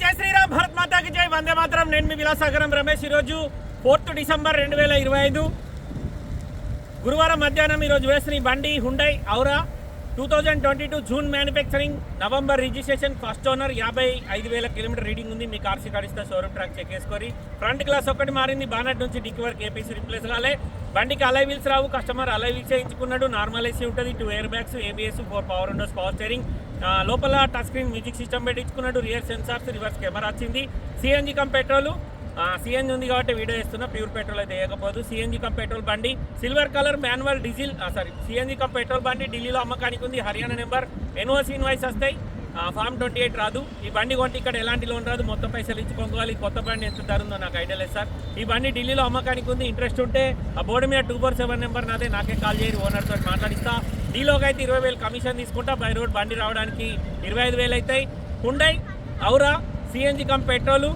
జై శ్రీరామ్ భరత్ మాతాకి జై. వందే మాత్రం. నేను మీ విలాసాగరం రమేష్. ఈరోజు ఫోర్త్ డిసెంబర్ రెండు వేల ఇరవై ఐదు. గురువారం మధ్యాహ్నం ఈరోజు వేసిన బండి Hyundai Aura two thousand twenty two June manufacturing November registration first owner యాభై ఐదు వేల కిలోమీటర్ రీడింగ్ ఉంది. మీ కార్సీ కాడిస్తా షోరూమ్ ట్రాక్ చెక్ చేసుకొని ఫ్రంట్ గ్లాస్ ఒకటి మారింది. బానట్ నుంచి డిక్కి వరకు ఏపీసీ రిప్లేస్ కాలే. బండికి అలై వీల్స్ రావు. కస్టమర్ అలై వీల్స్ చేయించుకున్నాడు నార్మల్ ఏసీ ఉంటుంది. Two air bags ABS four power windows power steering లోపల టచ్ స్క్రీన్ మ్యూజిక్ సిస్టమ్ పెట్టించుకున్నాడు. రియర్ సెన్సార్స్ రివర్స్ కెమెరా వచ్చింది. సిఎన్జి కమ్ పెట్రోలు సిఎన్జి ఉంది కాబట్టి వీడియో వేస్తున్నా ప్యూర్ పెట్రోల్ అయితే వేయకపోదు. సిఎన్జి కమ్ పెట్రోల్ బండి silver colour manual diesel sorry CNG cum petrol బండి ఢిల్లీలో అమ్మకానికి ఉంది హర్యానా నెంబర్. ఎన్ఓసి ఇన్వాయిస్ వస్తాయి. ఫామ్ ట్వంటీ ఎయిట్ రాదు. ఈ బండి కొంటే ఇక్కడ ఎలాంటి లోన్ రాదు. మొత్తం పైసలు ఇచ్చి కొనుక్కోవాలి. కొత్త బండి ఎంత ధరుందో నాకు ఐడియా లేదు సార్. ఈ బండి ఢిల్లీలో అమ్మకానికి ఉంది. ఇంట్రెస్ట్ ఉంటే ఆ బోర్డు మీద టూ ఫోర్ సెవెన్ నెంబర్ నాదే. నాకే కాల్ చేయరు ఓనర్ తోటి మాట్లాడిస్తా. డీలోకి అయితే ఇరవై వేలు కమిషన్ తీసుకుంటా. బై రోడ్ బండి రావడానికి ఇరవై ఐదు వేలు అవుతాయి. Hyundai Aura CNG cum petrol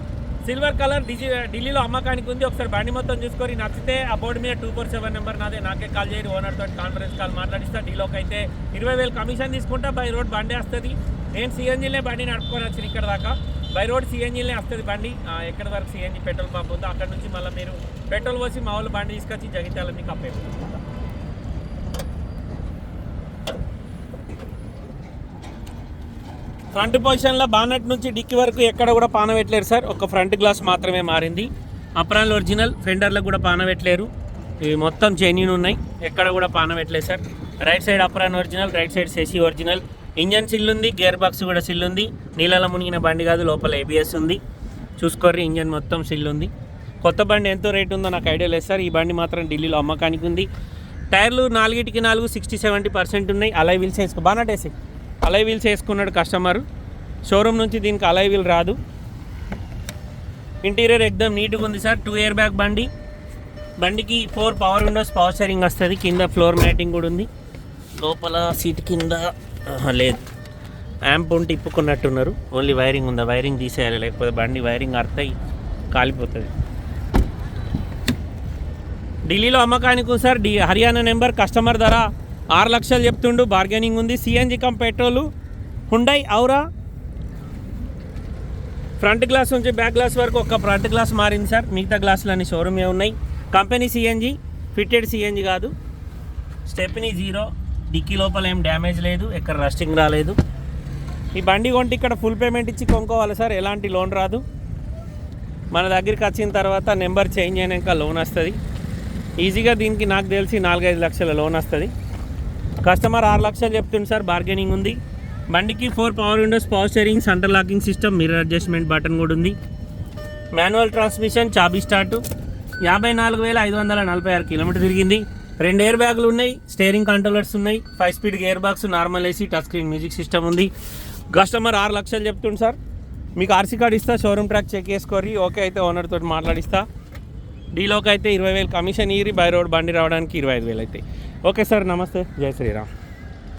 silver colour డిజి ఢిల్లీలో అమ్మకానికి ఉంది. ఒకసారి బండి మొత్తం చూసుకొని నచ్చితే ఆ బోర్డు మీద టూ ఫోర్ సెవెన్ నెంబర్ నాదే. నాకే కాల్ చేయరు. ఓనర్ తోటి కాన్ఫరెన్స్ కాల్ మాట్లాడిస్తా. డీలోకి అయితే ఇరవై వేలు కమిషన్ తీసుకుంటా. బై రోడ్ బండి వస్తుంది. నేను సిఎన్జీలే బండి నడుపుకొని వచ్చిన ఇక్కడ దాకా. బై రోడ్ సిఎన్జీలే వస్తుంది బండి. ఎక్కడి వరకు సిఎన్జీ పెట్రోల్ పంప్ ఉందో అక్కడ నుంచి మళ్ళీ మీరు పెట్రోల్ పోసి మా వాళ్ళు బండి తీసుకొచ్చి జగిత్యాల మీకు అప్పేస్తుంది ఫ్రంట్ పొజిషన్లో బానట్ నుంచి డిక్కి వరకు ఎక్కడ కూడా పాన పెట్టలేరు సార్. ఒక ఫ్రంట్ గ్లాస్ మాత్రమే మారింది. అప్రాన్ ఒరిజినల్ ఫెండర్లకు కూడా పాన పెట్టలేరు. ఇవి మొత్తం జెన్యున్ ఉన్నాయి. ఎక్కడ కూడా పాన పెట్టలేదు sir. Right side apron original right side సెసి original. Engine సిల్ ఉంది గేర్ బాక్స్ కూడా సిల్ ఉంది. నీళ్ళలో మునిగిన బండి కాదు లోపల ఏబిఎస్ ఉంది. చూసుకోర్రి ఇంజన్ మొత్తం సిల్ ఉంది. కొత్త బండి ఎంతో రేట్ ఉందో నాకు ఐడియా లేదు సార్. ఈ బండి మాత్రం ఢిల్లీలో అమ్మకానికి ఉంది. టైర్లు నాలుగిటికి నాలుగు సిక్స్టీ సెవెంటీ పర్సెంట్ ఉన్నాయి. అలా వీల్స్ వేసుకో బాగా అలై వీల్స్ వేసుకున్నాడు కస్టమర్. షోరూమ్ నుంచి దీనికి అలై వీల్ రాదు. ఇంటీరియర్ ఎక్దమ్ నీట్గా ఉంది సార్. టూ ఇయర్ బ్యాగ్ బండి. బండికి four power windows power steering వస్తుంది. కింద ఫ్లోర్ మ్యాటింగ్ కూడా ఉంది. లోపల సీట్ కింద లేదు. యాంప్ ఉంటే ఇప్పుకున్నట్టున్నారు. ఓన్లీ వైరింగ్ ఉందా? వైరింగ్ తీసేయాలి. లేకపోతే బండి వైరింగ్ అర్థయి కాలిపోతుంది. ఢిల్లీలో అమ్మకానికి సార్ డి హర్యానా నెంబర్ కస్టమర్ ధర ఆరు లక్షలు చెప్తుండు బార్గెనింగ్ ఉంది. CNG cum petrol Hyundai Aura front glass నుంచి బ్యాక్ గ్లాస్ వరకు ఒక ఫ్రంట్ గ్లాస్ మారింది సార్. మిగతా గ్లాసులు అన్ని షోరూమే ఉన్నాయి. కంపెనీ సిఎన్జి ఫిట్టెడ్ సిఎన్జి కాదు. స్టెప్ని జీరో డిక్కీ లోపల ఏం డ్యామేజ్ లేదు ఎక్కడ రస్టింగ్ రాలేదు. ఈ బండి కొంటే ఇక్కడ ఫుల్ పేమెంట్ ఇచ్చి కొనుక్కోవాలి సార్. ఎలాంటి లోన్ రాదు. మన దగ్గరికి వచ్చిన తర్వాత నెంబర్ చేంజ్ అయినాక లోన్ వస్తుంది. ఈజీగా దీనికి నాకు తెలిసి నాలుగైదు లక్షల లోన్ వస్తుంది. కస్టమర్ ఆరు లక్షలు చెప్తుంది సార్ బార్గెనింగ్ ఉంది. బండికి four power windows power steering centre locking system mirror adjustment button కూడా ఉంది. మాన్యువల్ ట్రాన్స్మిషన్ చాబీ స్టార్ట్ యాభై నాలుగు వేల ఐదు వందల నలభై ఆరు కిలోమీటర్ తిరిగింది. రెండు ఎయిర్ బ్యాగులు ఉన్నాయి స్టేరింగ్ కంట్రోలర్స్ ఉన్నాయి five speed gear box normal AC touch screen music system ఉంది. కస్టమర్ ఆరు లక్షలు చెప్తుంది సార్. మీకు ఆర్సీ కార్డ్ ఇస్తా షోరూమ్ ట్రాక్ చెక్ చేసుకోరి ఓకే అయితే ఓనర్ తోటి మాట్లాడిస్తా. డీలోకి అయితే ఇరవై వేలు కమిషన్ ఇరి బై రోడ్ బండి రావడానికి ఇరవై ఐదు వేలు అవుతాయి ఓకే సార్ నమస్తే. జై శ్రీరామ్.